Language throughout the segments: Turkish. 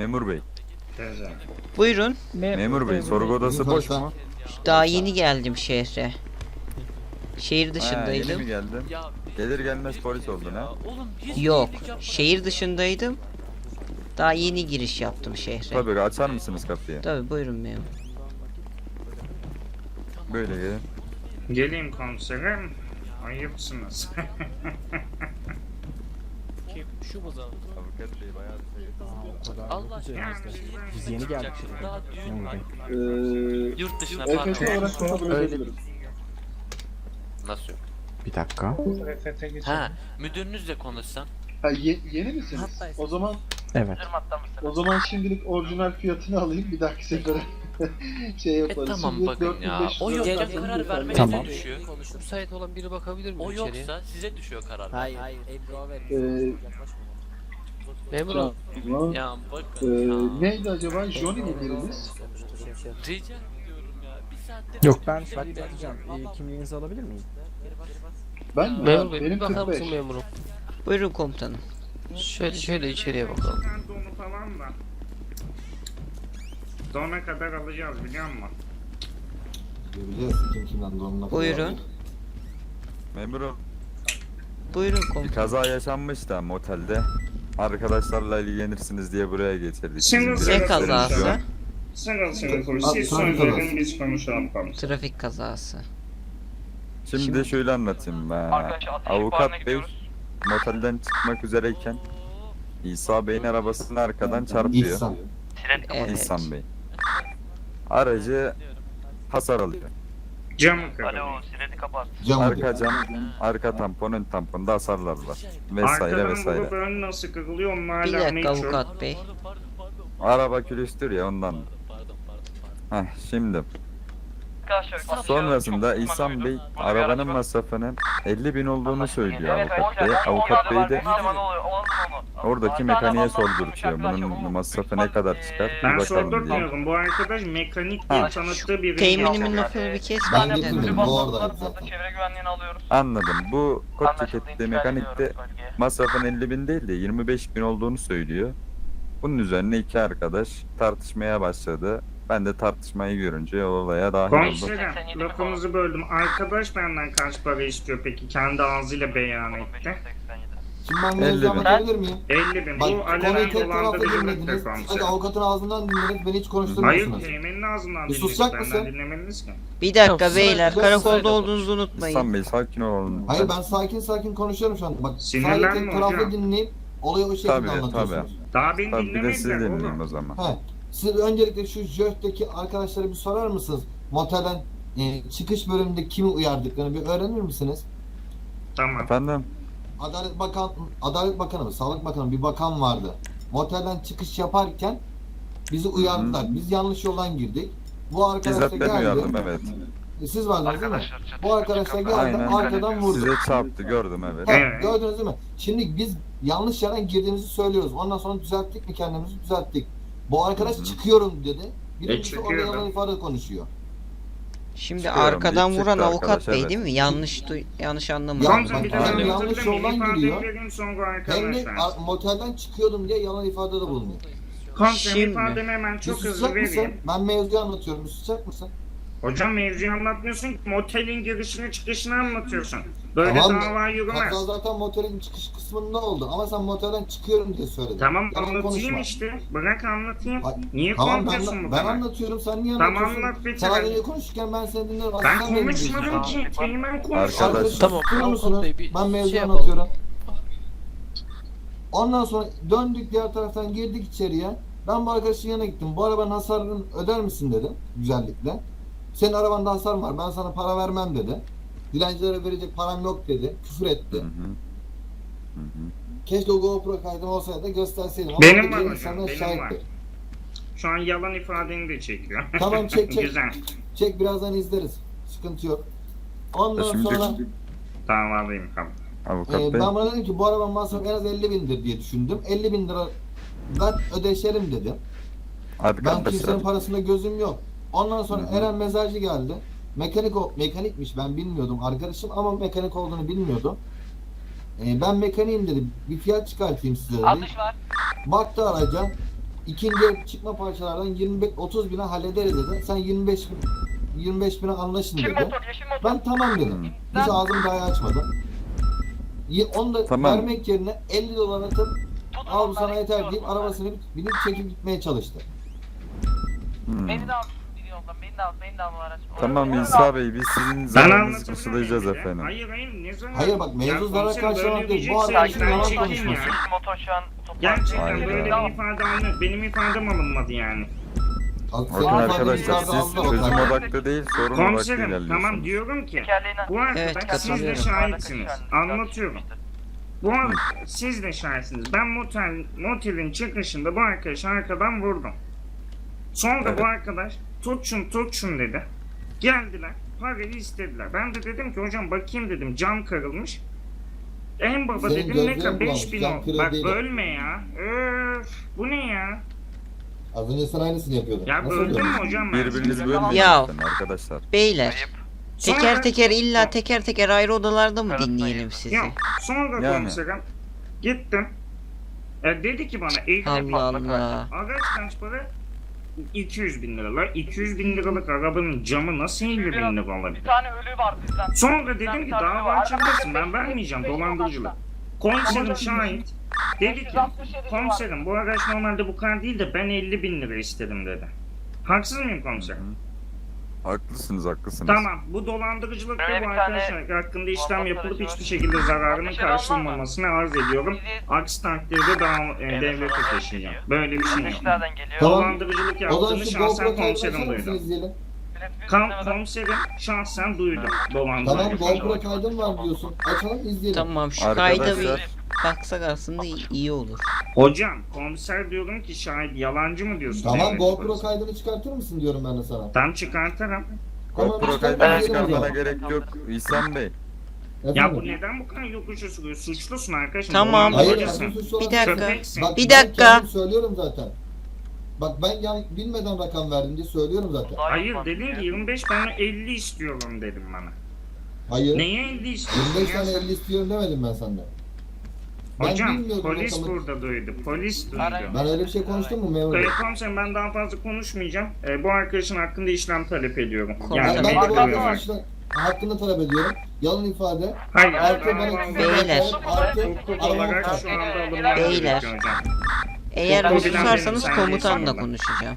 Memur bey. Buyurun. Memur bey sorgu odası boş mu? Daha yeni geldim şehre. Şehir Ha, yeni mi dışındaydım. geldin? Ya Gelir gelmez polis oldun ha. Oğlum hiç Yok. iyilik yapmadın. Şehir dışındaydım. Daha yeni giriş yaptım şehre. Tabii açar mısınız kapıyı? Tabii buyurun memur. Böyle gelin. Geleyim komiserim. Ayıpsınız. Şu mu zaman? Avukat bey bayağı bir şey. Allah Yani Biz yeni geldik şehre. Daha düğün var. Ee, Yurt dışına EFT olarak kabul Öyle-. Nasıl yok? Bir dakika. Ha, müdürünüzle konuşsan. Ha, ye- yeni misiniz? O zaman Evet. o zaman şimdilik orijinal fiyatını alayım bir dahaki sefere şey E yaparız. tamam Şimdi bakın ya. 4500 O yoksa zaten karar vermek Tamam. size düşüyor. Müsait olan biri bakabilir mi O içeriye? yoksa size düşüyor karar. Hayır, hayır. Ebru'a ver. Ee, Memur Tamam. Ya Ee, bakın ya. neydi acaba? Johnny mi biriniz? Rica ediyorum ya. Bir saattir Yok ben bir bakacağım. Ee, kimliğinizi alabilir miyim? Ben mi? Memur Bey, benim bir bakar 45. mısın memurum? Buyurun komutanım. Şöyle şöyle içeriye bakalım. Ben de onu falan da. Dona kadar alacağız biliyor musun? Kim kimden Buyurun. Memurum Buyurun bir komutanım. kaza yaşanmış da motelde. Arkadaşlarla ilgilenirsiniz diye buraya getirdik. Şimdi Bizim Ne kazası? konuş. Abi, Siz sonra söyleyin kalırsın. biz konuşalım komiserim. Trafik kazası. Şimdi de şöyle anlatayım ben. Avukat bey motelden çıkmak üzereyken İsa Bey'in arabasını arkadan çarpıyor. İhsan. Evet. İhsan Bey. Aracı hasar alıyor. Camı kırılıyor. Cam Arka cam, arka tampon, ön tamponda hasarlar var. Vesaire Arkadan vesaire. vurup ön nasıl kırılıyor onlar Bir hala dakika avukat bey. Araba külüstür ya ondan. Pardon pardon. Heh şimdi. Sonrasında İhsan Bey arabanın masrafının 50 bin olduğunu söylüyor avukat bey. Avukat bey de oradaki mekaniğe sordurtuyor. Bunun masrafı ne kadar çıkar bir Ben bakalım diye. sordurtmuyorum. Bu arkadaş mekanik diye Ha. tanıttığı biri. Teminimin lafını bir kesme. Ben getirmedim. Bu oradaydı zaten. Anladım. Bu kod şirketi mekanikte masrafın 50 bin değil de 25 bin olduğunu söylüyor. Bunun üzerine iki arkadaş tartışmaya başladı. Ben de tartışmayı görünce olaya dahil oldum. Komiserim lafınızı böldüm. Arkadaş benden kaç para istiyor peki? Kendi ağzıyla beyan etti. Şimdi ben 50 mevzu bin. anlatabilir miyim? 50 bin. Bak Bu konuyu alenen tek taraflı dolandırıcılıktır dinlediniz. Hadi avukatın ağzından dinlediniz. Beni hiç Hayır konuşturmuyorsunuz. teğmenin ağzından Bir dinledik. susacak Benden mısın? dinlemediniz ki. Bir dakika beyler karakolda olduğunuzu unutmayın. İhsan Bey sakin olun. Hayır ben sakin sakin konuşuyorum şu an. Bak Sinirlenme sadece tek taraflı hocam. dinleyip olayı o şekilde Tabii, anlatıyorsunuz. Daha beni Tabii bir de sizi dinlemediler dinleyeyim oğlum. o zaman. He. Siz öncelikle şu JÖH'teki arkadaşlara bir sorar mısınız? Motelden e, çıkış bölümünde kimi uyardıklarını bir öğrenir misiniz? Tamam. Efendim? Adalet Bakan Adalet Bakanı mı, Sağlık Bakanı bir bakan vardı. Motelden çıkış yaparken bizi uyardılar. Biz yanlış yoldan girdik. Bu arkadaş da Bizzat ben geldi. uyardım evet. E, Siz vardınız değil mi? Bu arkadaş da geldi Aynen. arkadan vurdu. Size çarptı gördüm evet. Ha, Evet. gördünüz değil mi? Şimdi biz yanlış yerden girdiğimizi söylüyoruz. Ondan sonra düzelttik mi kendimizi düzelttik. Bu arkadaş Hı hı. çıkıyorum dedi. Birincisi çıkıyor orada da. yalan ifade konuşuyor. Şimdi Çıkıyorum arkadan vuran çıktı avukat arkadaş, bey evet. değil mi? Yanlış duy yanlış Ya, anlamadım. Komiserim bir yani ben yanlış hatırlayayım. yoldan sonra Hem de arkadaşlar. a- motelden çıkıyordum diye yalan ifadede bulunuyor. Komiserim Şimdi- ifademi hemen çok hızlı susacak mısın? vereyim. Ben mevzuyu anlatıyorum. Susacak mısın? Hocam mevzuyu anlatmıyorsun ki motelin girişini çıkışını anlatıyorsun. Böyle Tamam. dava yürümez. Hatta zaten motelin çıkış kısmında oldu. Ama sen motelden çıkıyorum diye söyledin. Tamam Yalan anlatayım konuşma. işte. Bırak anlatayım. Ay, Niye Tamam ben, korkuyorsun bu ben kadar? anlatıyorum. Sen niye Tamam, anlatıyorsun? anlat bir sen tane. önce konuşurken ben seni dinlerim. Ben Asıl sen benim konuşmadım dinliyorsun. ki. Teğmen konuştu. Arkadaş- Arkadaşlar Tamam, susturuyor avukat musunuz? bey, bir Ben mevzu şey yapalım. anlatıyorum. Ondan sonra döndük diğer taraftan girdik içeriye. Ben bu arkadaşın yanına gittim. Bu arabanın hasarını öder misin dedim güzellikle. Senin arabanda hasar var ben sana para vermem dedi. Dilencilere verecek param yok dedi. Küfür etti. hı. Hı hı. Keşke o GoPro kaydım olsaydı gösterseydim. Ama Benim var hocam, benim şahitti. Şu an yalan ifadeni de çekiyor. Tamam, çek, çek. Güzel. Çek birazdan izleriz. Sıkıntı yok. Ondan Şimdi sonra Davalıyım tamam. avukat e, bey. ben buna dedim ki bu arabanın masrafı en az 50 bindir diye düşündüm. 50 bin lira ben ödeşerim dedim. Ben kimsenin parasında gözüm yok. Ondan sonra Hı hı. Eren mezarcı geldi. Mekanik o, mekanikmiş ben bilmiyordum arkadaşım ama mekanik olduğunu bilmiyordum. Ee, ben mekaniğim dedi. Bir fiyat çıkartayım size dedi. Baktı araca. ikinci el çıkma parçalardan 25 30 bine hallederiz dedi. Sen 25 bin 25 bine anlaşın dedi. Ben tamam dedim. Hiç ağzımı dahi açmadım. Y- Onu da Tamam. vermek yerine 50 dolar atıp al bu sana yeter deyip arabasını binip çekip gitmeye çalıştı. Hmm. Beni de al. Beni de al. Beni de al bu araç. Tamam İsa Bey biz sizin miyim ya? efendim. Hayır hayır ne zaman? Hayır bak, mevzu zarar karşılamak değil. Bu arkadaşın yalan konuşması. ya. Motor şu an Gerçekten böyle bir ifade alınır. Benim ifadem alınmadı yani. Bakın arkadaşlar siz çözüm odaklı değil sorun odaklı Komiserim tamam ilerliyorsunuz. diyorum ki bu arkadaş Evet, siz de şahitsiniz. Anlatıyorum. Bu siz de şahitsiniz. Ben motel, motelin çıkışında bu arkadaşı arkadan vurdum. Sonra Evet. bu arkadaş tut şun tut şun dedi. Geldiler parayı istediler. Ben de dedim ki hocam bakayım dedim cam kırılmış. En baba Senin dedim ne kadar bulanmış, 5000 cam oldu. kırıldı Bak değil. bölme ya. Öf, bu ne ya? Az önce sen aynısını yapıyordun. Ya Nasıl böldün mü hocam ben? Birbirinizi bölmeyin Ya. arkadaşlar. Beyler. Sonra- Teker teker illa teker teker ayrı odalarda mı dinleyelim sizi? Yok. Sonra Yani. komiserim gittim. E, dedi ki bana Allah Allah. Araç kaç para? 200 bin lira. La 200 bin liralık arabanın camı nasıl 50 bin lira Bir olabilir? tane ölü var bizden. Sonra dedim ki dava açabilirsin ben vermeyeceğim dolandırıcılık. Komiserim şahit. Dedi ki komiserim bu araç normalde bu kadar değil de ben 50 bin lira istedim dedi. Haksız mıyım komiserim? Haklısınız haklısınız. Tamam bu dolandırıcılıkta Böyle bu bir tane arkadaşlar hakkında işlem bomba yapılıp hiçbir şekilde zararının var mı? karşılanmamasını arz ediyorum. Aksi takdirde daha e, devlete taşıyacağım. Böyle bir şey yok. dışlardan geliyor. Tamam. Dolandırıcılık O zaman yaptığını şu şahsen GoPro komiserim duydum. izleyelim? Kam komiserim şahsen duydum Tamam dolandırıcılık. GoPro kaydın var diyorsun. Açalım izleyelim. Tamam şu kayda bir Arkadaşlar baksak aslında iyi, iyi olur. Hocam komiser diyorum ki şahit yalancı mı diyorsun? Tamam devlet GoPro polisi? kaydını çıkartır mısın diyorum ben de sana. Tam çıkartırım. Tamam, GoPro çıkart, kaydını izleyelim o çıkarmana zaman. gerek yok İhsan Bey. Ya Efendim? bu neden bu kadar yokuşa sürüyor? Suçlusun arkadaşım. Tamam. Hayır, dolandırıcısın. ben suçlu Bir dakika. Köpeksin. Bak, Bir ben dakika. kendim söylüyorum zaten. Bak ben yan, bilmeden rakam verdim diye söylüyorum zaten. Hayır dedin ki 25 ben 50 istiyorum dedim bana. Hayır. Neye 50 istiyorsun 25 ya tane sen? 50 istiyorum demedim ben senden. Ben Hocam bilmiyordum polis rakamı. burada duydu. Polis duydu. Ben öyle bir şey konuştum mu memur bey? Ee, komiserim ben daha fazla konuşmayacağım. Ee, bu arkadaşın hakkında işlem talep ediyorum. Yani Ben, ben de bu hakkını talep ediyorum. Yalan ifade. Hayır. Artı bana Beyler. Artı Hukuk olarak şu anda alınmam Beyler. gerekiyor hocam. Eğer bilen susarsanız benim, sen komutanla konuşacağım.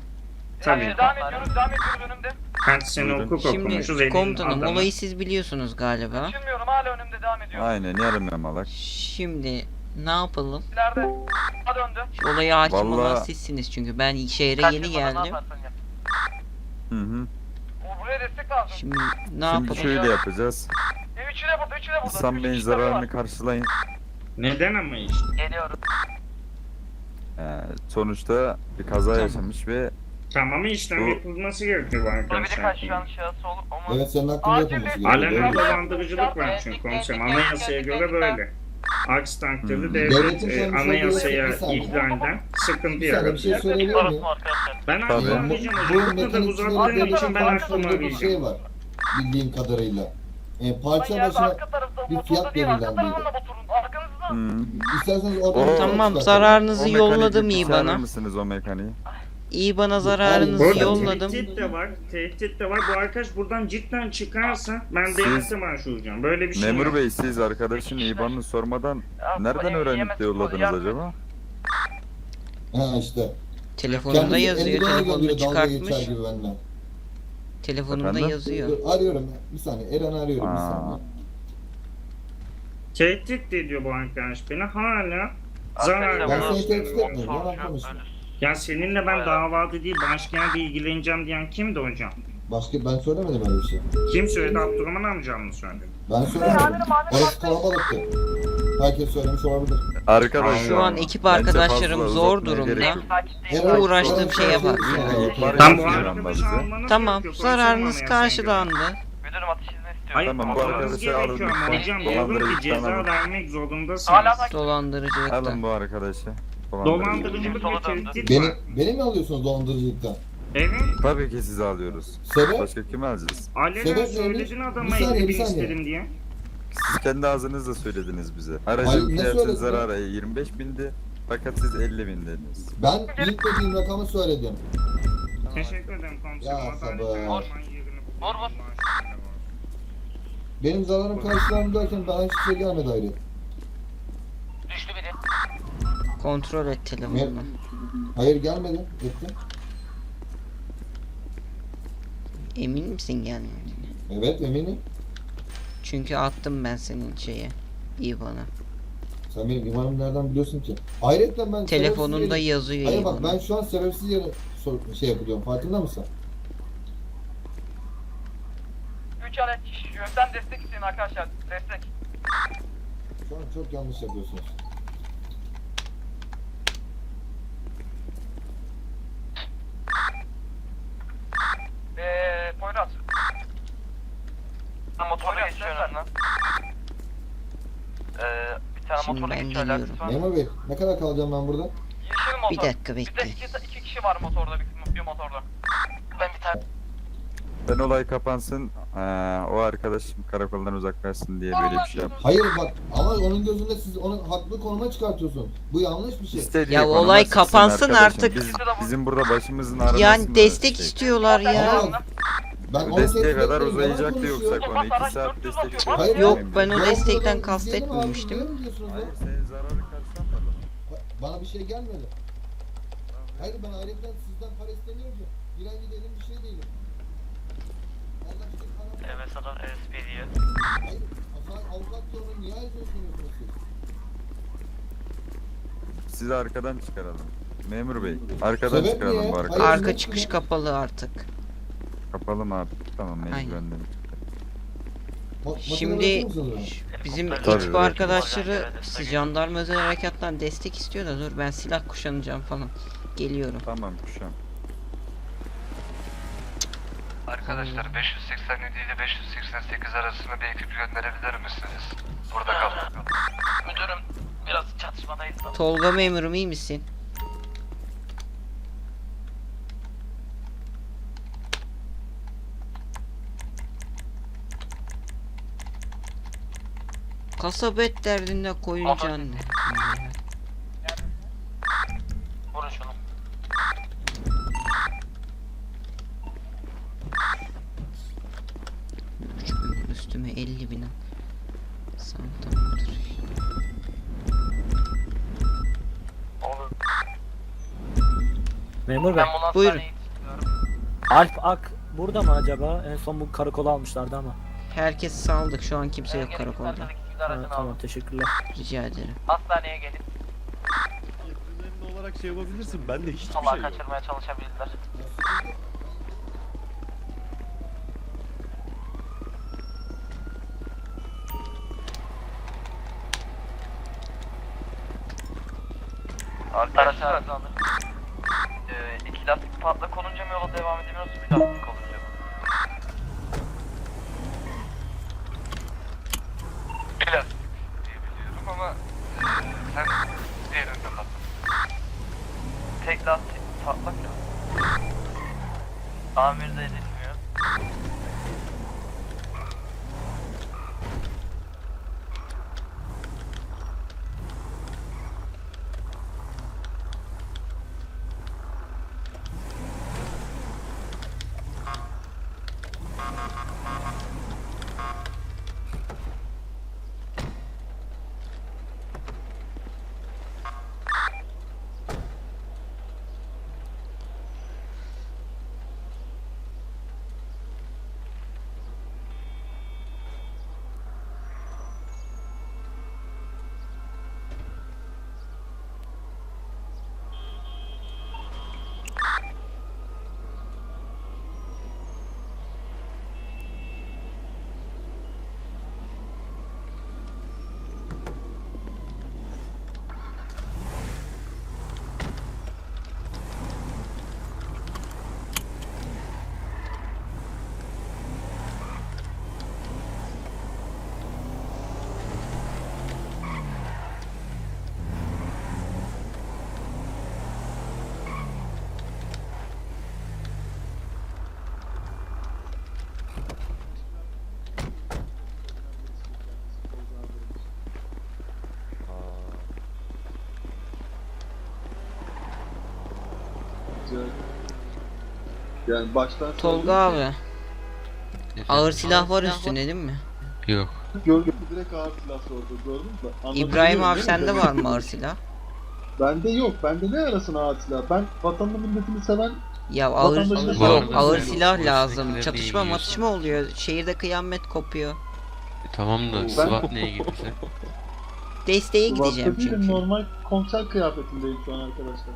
Tabii. Devam ediyoruz, devam ediyoruz önümde. Kaç sene Buyurun. hukuk okumuşuz. Şimdi komutanım adamı. olayı siz biliyorsunuz galiba. Açılmıyorum hala önümde devam ediyor. Aynen yarım yamalak. Şimdi ne yapalım? İleride. Ha döndü. Şu olaya hakim olan Vallahi- sizsiniz çünkü ben şehre Kaç yeni yıl sonra ne geldim. yaparsan yap. Hı hı. O buraya destek lazım. Şimdi ne Şimdi yapalım? şöyle yapacağız. E, üçü de burada, üçü de burada. İhsan Üç Bey'in kişi de var. zararını karşılayın. Neden ama işte? Geliyorum. Ee, sonuçta bir kaza yaşamış ve Tamamı işlem Bu- yapılması gerekiyor bu arkadaşlar. kaç şu an şahıs olur ama. Evet senin hakkında Acil yapılması bir- gerekiyor. Alenen dolandırıcılık var çünkü komiserim. Anayasaya göre böyle. Aksi takdirde Hmm. devlet Devletin e, anayasaya bir ihlalden sıkıntı Bir saniye bir şey yaratıyor. söyleyebilir miyim? arkadaşlar? Ben Tabii. aklımı Bu, bu hocam. Bu kadar mekanikçilerin uzattığın için ben konuşturduğu bir şey arayacağım. var. Bildiğim kadarıyla. E, parça başına arka tarafta bir motorda fiyat değil, arka tarafında motorun. Hı. İsterseniz oradan Tamam zararınızı yolladım iyi bana. mısınız o mekaniği? İyi bana zararınızı Burada yolladım. Tehdit de var. Tehdit de var. Bu arkadaş buradan cidden çıkarsa ben Siz- devlete başvuracağım. Böyle bir şey Memur yok. Bey siz arkadaşın IBAN'ını sormadan nereden öğrenip de yolladınız acaba? Ha işte. Telefonunda Kendisi yazıyor. 50 dolar Telefonunu gönderiyor dalga geçer çıkartmış. gibi benden. Telefonunda Efendim? yazıyor. Dur, arıyorum. Bir saniye. Eren arıyorum bir Aa. saniye. Tehdit de ediyor bu arkadaş beni. Hala zarar Ben seni tehdit etmiyorum. Yalan konuşma. Ya seninle ben davada değil başka yerde ilgileneceğim diyen kimdi hocam? Başka ben söylemedim öyle bir şey. Kim söyledi? Abdurrahman amcam mı söyledi? Ben söylemedim. Orası kalabalıktı. Herkes söylemiş olabilir. Arkadaşlar. Şu an ekip arkadaşlarım zor durumda. yok. Eren, Uğraştığım şeye bak. Tam bu Tamam zararınız karşılandı. Müdürüm atış izni istiyorum. Hayır Tamam, bu almanız arkadaşı alın gerekiyor ama lütfen. hocam diyorum ki Dolandırıcı ceza tanımı. vermek zorundasınız. Hala Dolandırıcılıkta. Alın bu arkadaşı. Dolandırıcılık Sola ve tehdit Beni, var. beni mi alıyorsunuz dolandırıcılıktan? Evet. Tabii ki sizi alıyoruz. Sebep? Başka kimi alacağız? Alenen Sebep söyledin neymiş? adama Bir saniye, 50 bir bin saniye. istedim diye. Siz kendi ağzınızla söylediniz bize. Hayır, Aracın ne fiyatı söyledin? zararı 25 bindi. Fakat siz 50 bin dediniz. Ben ilk dediğim rakamı söyledim. Teşekkür ederim komiserim. Ya Adalet sabır. Yerini Vur, vur. Benim zararım karşılandı derken daha hiçbir şey gelmedi ayrı. Düştü biri. Kontrol et telefonunu. Hayır gelmedi. Etti. Emin misin gelmediğine? Evet eminim. Çünkü attım ben senin şeye. İyi bana. Sen benim imanımı nereden biliyorsun ki? Ayrıca ben Telefonunda sebepsiz yere- yazıyor Hayır bak bana. ben şu an sebepsiz yere sor- şey yapıyorum. Farkında mısın? Destek isteyin arkadaşlar. Destek. Şu an çok yanlış yapıyorsunuz. Eee Poyraz. Motorla geçiyorum lan. Eee bir tane Şimdi motorla ben geçiyor geliyorum. alakası var. Memur Bey ne kadar kalacağım ben burada? Yeşil motor. Bir dakika Bir de bekle. iki, iki kişi var motorda bir, bir motorda. Ben bir tane. Ben olay kapansın, eee, o arkadaşım karakoldan uzaklaşsın diye böyle bir şey yaptım. Hayır bak ama onun gözünde siz onu haklı konuma çıkartıyorsun. Bu yanlış bir şey. İstediği Ya konuma olay çıksın kapansın arkadaşım. artık. Biz, bizim burada başımızın ağrıması Yani destek şey? istiyorlar ya. Ama ben Bu onu desteğe tehdit kadar etmiyorum, yalan uzayacaktı yoksa konuşuyor. konu. 2 saat destek Hayır, Yok ben o destekten buradan izleyelim abi, kastetmemiştim. izleyelim diyorsunuz ya. Hayır senin zararı karşılanmadı. Bana bir şey gelmedi. Hayır ben ayrıca sizden para istemiyorum ki. Direnci değilim bir şey değilim. Allah işte para Evet sana ESP diyor. Hayır, avukat, avukat diyor onu niye ayrıca söylüyorsunuz siz? Sizi arkadan çıkaralım. Memur bey, arkadan Sebep çıkaralım niye? bu Hayır, arkadaşı. Arka çıkış kapalı artık. Kapalım abi. Tamam Aynen. dedim. Ma- makine Şimdi bizim Tabii, ekip evet. arkadaşları jandarma özel harekattan destek istiyor da dur ben silah kuşanacağım falan. Geliyorum. Tamam kuşam. Arkadaşlar 587 ile 588 arasında bir ekip gönderebilir misiniz? Burada kal. Müdürüm biraz çatışmadayız da. Tolga memurum iyi misin? Kasabet derdinde koyunca anne. Memur bey. Ben bunu Buyurun. hastaneye. Alp Ak burada mı acaba? En son bu karakola almışlardı ama. Herkes saldık şu an kimse yok karakolda. Ha, aracını tamam alın. teşekkürler. Rica ederim. Hastaneye gelin. Yakınlarında olarak şey yapabilirsin. Ben de hiçbir Allah şey yok. kaçırmaya çalışabilirler. Arkadaşlar iki lastik patlak olunca mı yola devam edemiyoruz bir lastik olunca yani. Yani baştan Tolga abi. Ağır silah var üstünde değil mi? Yok. Gördüm direkt ağır silah sordu gördün mü? İbrahim abi sende var mı ağır silah? Bende yok. Bende ne arasın ağır silah? Ben vatanını milletini seven Ya ağır yok ağır silah lazım. Çatışma matışma oluyor. Şehirde kıyamet kopuyor. Tamam da Ben- SWAT neye gitti sen? Desteğe gideceğim çünkü. normal konser kıyafetindeyim şu an arkadaşlar.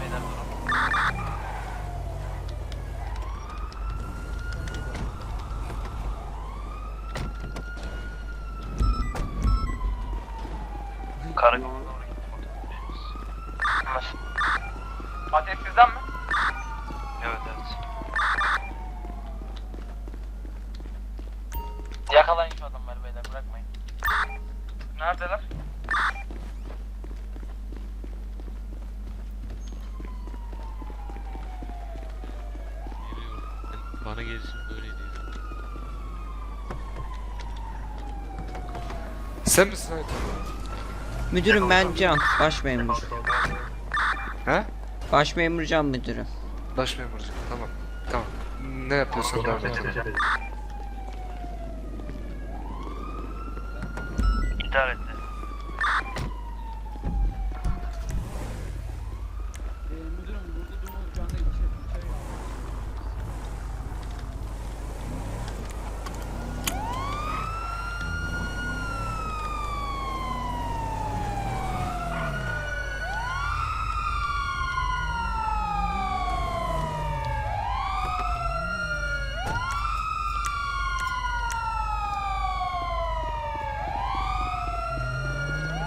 Beyler durun. Karakola doğru gittim. Anlaşıldı. Ateş sizden mi? Evet evet. Yakalayın şu adamları beyler bırakmayın. Neredeler? Bana gelişim böyleydi. Sen misin Aytan? Müdürüm ben Can. Baş memur. He? Baş memur Can müdürüm. Baş memurcu. Tamam. Tamam. Ne yapıyorsan devam et.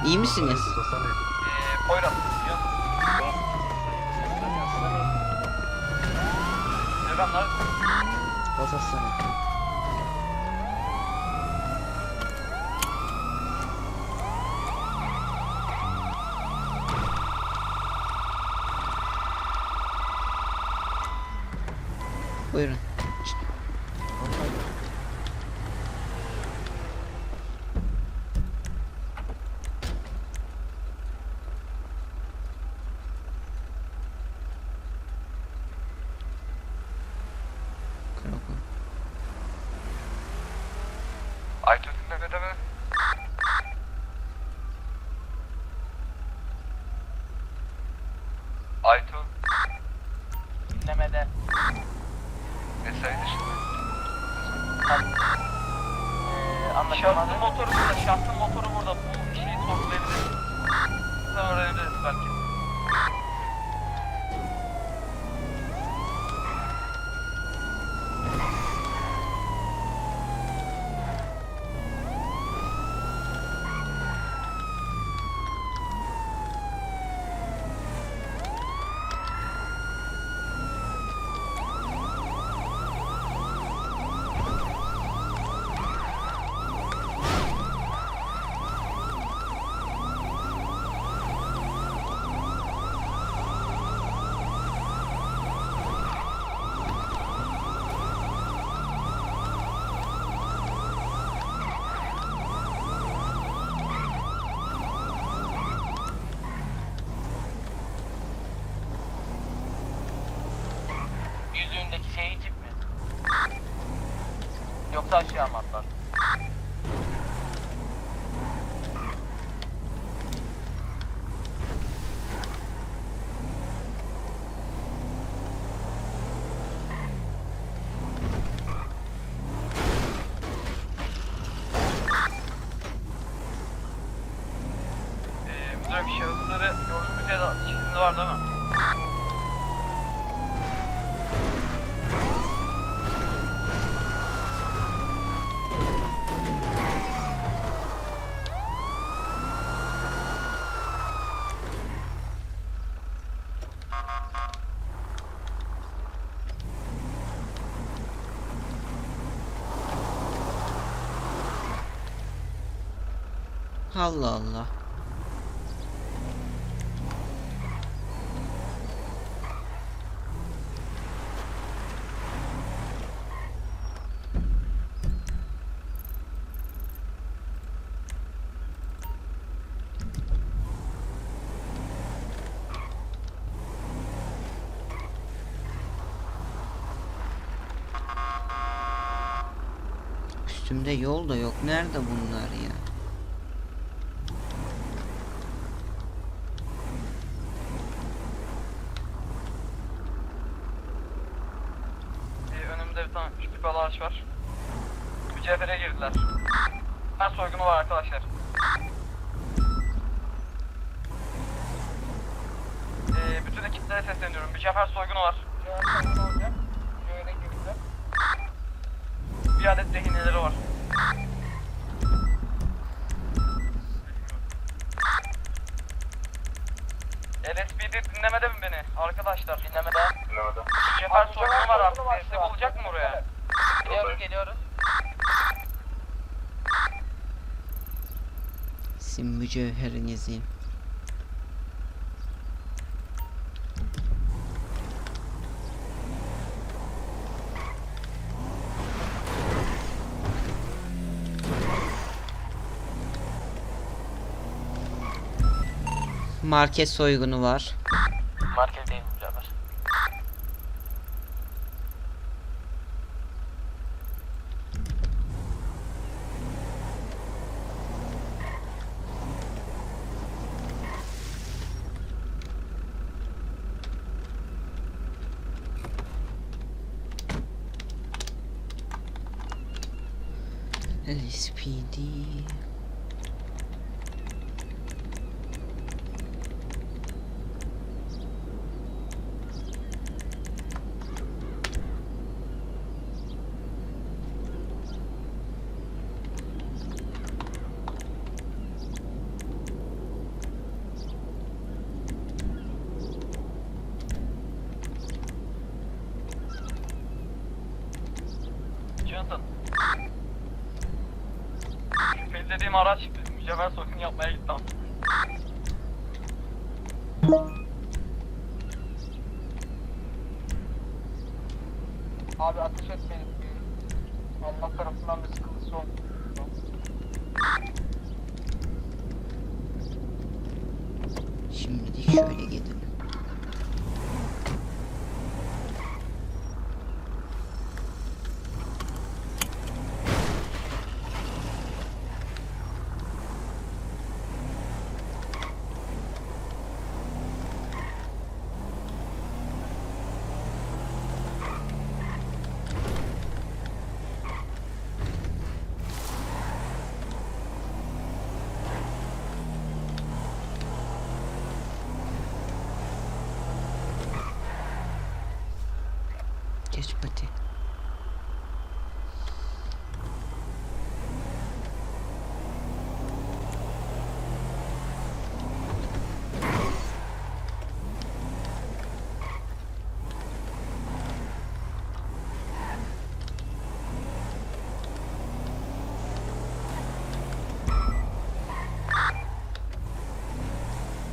İyi misiniz? Ee, Poyraz. Selamlar. Buyurun. Karakol. Aytun dinlemede mi? Aytun. Dinlemede. Mesai dışında. Anlaşılmadı. Şahsın motoru burada. Şahsın motoru burada. Bu şeyi sorgulayabiliriz. Sen öğrenebiliriz belki. Yüzüğündeki şeyi cip mi? Yoksa aşağı mı atlar? Allah Allah. Üstümde yol da yok. Nerede bunlar ya? Ee, önümde bir tane üç tip araç var. Mücevhere girdiler. Her soygunu var arkadaşlar. Ee, bütün ekiplere sesleniyorum. Mücevher soygunu var. Mücevher soygunu olacak. Mücevhere girdiler. Bir adet rehineleri var. LSPD dinlemede mi beni? Arkadaşlar dinlemede. Dinlemede. Mücevher soygunu var artık. Destek olacak mı buraya? Geliyoruz geliyoruz. Sizin mücevherinizin. Market soygunu var. Market değil mücevher. LSPD. Araç mücevher soygunu yapmaya gitti abi. Abi ateş etmeyin. Allah tarafından bir sıkıntısı oldu. Şimdi de şöyle gidelim. Geç pati.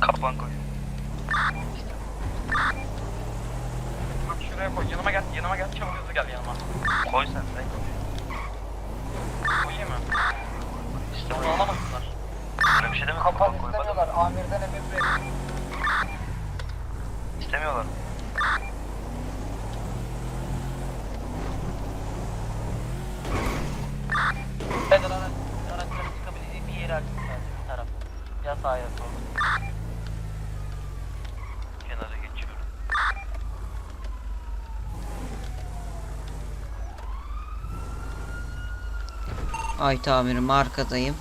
Kaplan koy. Bak şuraya koy. Yanıma gel. Çabuk hızlı gel yanıma. Koy sen de. Koyayım mı? İşte alamasınlar. Öyle bir şey deme kapan istemiyorlar. Amirden emir verin. İstemiyorlar. Evet araç, araçların çıkabileceği bir yere açın sadece bir taraf. Ya sağa ya sola. Kenara geçiyorum. Ay tamirim arkadayım.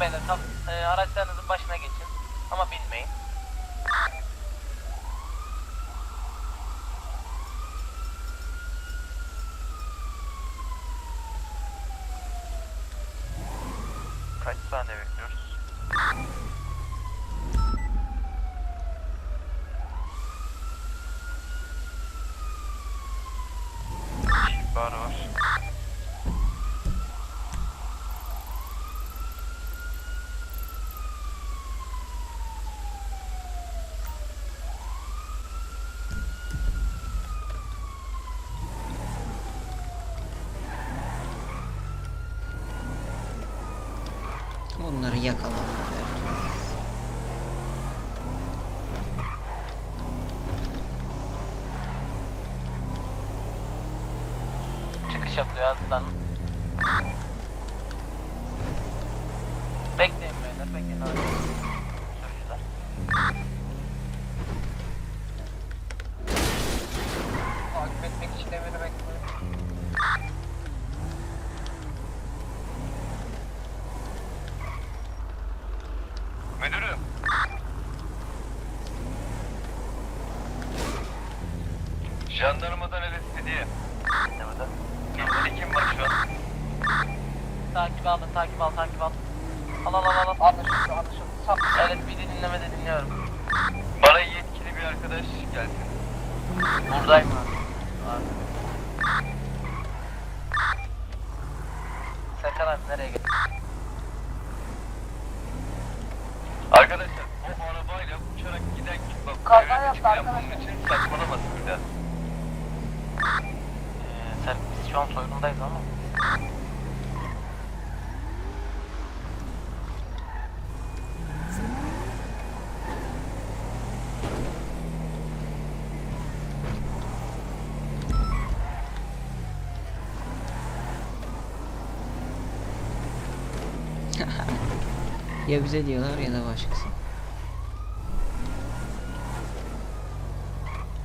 Beyler tam e, araçlarınızın başına geçin. Ama me. Çıkış yapıyor aslan. Bekleyin beyler bekleyin abi. Sürücüler. Takip etmek için emiri bekliyorum. Müdürüm. Jandarmadan el istediği. Ne burada? Kimde kim var şu an? Takip alın, takip al, takip al. Al al al al. Anlaşıldı, anlaşıldı. Evet, bir de dinlemede dinliyorum. Bana yetkili bir arkadaş gelsin. Buradayım abi. Abi. Serkan abi nereye gitti? Arkadaşlar bu arabayla uçarak giden kim bak Kaza yaptı arkadaşlar. Bunun için saçmalamasın bir daha. Ee, sen, biz şu an soygundayız ama. Ya bize diyorlar ya da başkası.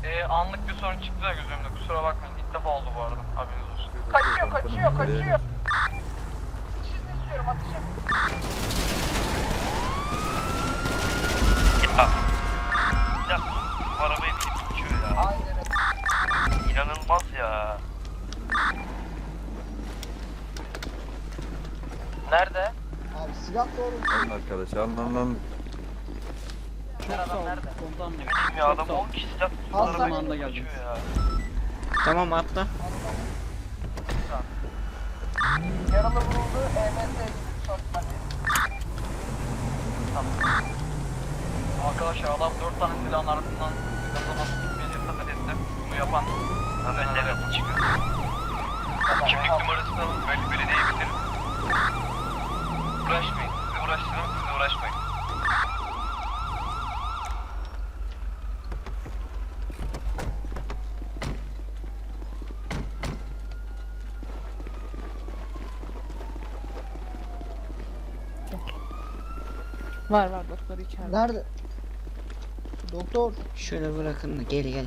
Ee, anlık bir sorun çıktı da gözümde kusura bakmayın ilk defa oldu bu arada haberiniz olsun. Kaçıyor kaçıyor kaçıyor. Ya bu arabayı bir geçiyor ya. Aynen İnanılmaz ya. Nerede? Silah doğru. Alın arkadaş alın alın alın. Çok adam nerede? Ne bileyim ya adam 10 kişi silah arabayı geçiyor ya. Tamam atla. Yaralı vuruldu EMS Tamam. Arkadaşlar adam 4 tane silahın arasından gazaması bir cesaret etti. Bunu yapan özel çıkıyor. Kimlik numarasını alın belli belediyeye bitirin. Uğraşmayın. Sizi uğraştırın siz de uğraşmayın. Var var doktor içeride. Nerede? Doktor. Şöyle bırakın da gel gel.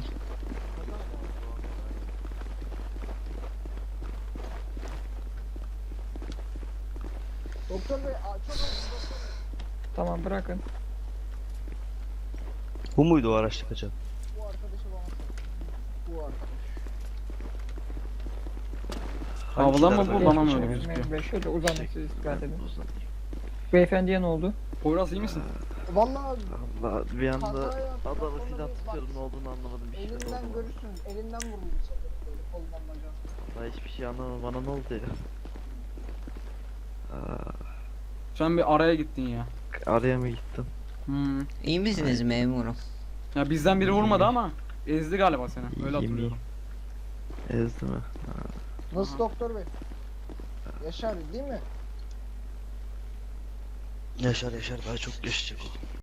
Doktor bey çok Tamam bırakın. Bu muydu o araçta kaçan? Bu arkadaşı bana. Bu arkadaş. Havla mı bu bana mı öyle gözüküyor? Şöyle uzanın siz istirahat edin. Beyefendiye ne oldu? Poyraz iyi misin? Vallahi Allah bir anda adamı silah tutuyorum ne olduğunu anlamadım bir şey Elinden oldu. görürsünüz. Elinden. Böyle kolundan bacağından. Vallahi hiçbir şey anlamadım bana ne oldu ya? Aa, Sen bir araya gittin ya. araya mı gittim? Hmm. İyi misiniz memurum? Ya bizden biri vurmadı ama ezdi galiba seni. Öyle İyiyim, hatırlıyorum. Ezdi mi? Nasıl doktor bey? Yaşar değil mi? Yaşar yaşar daha çok yaşayacak.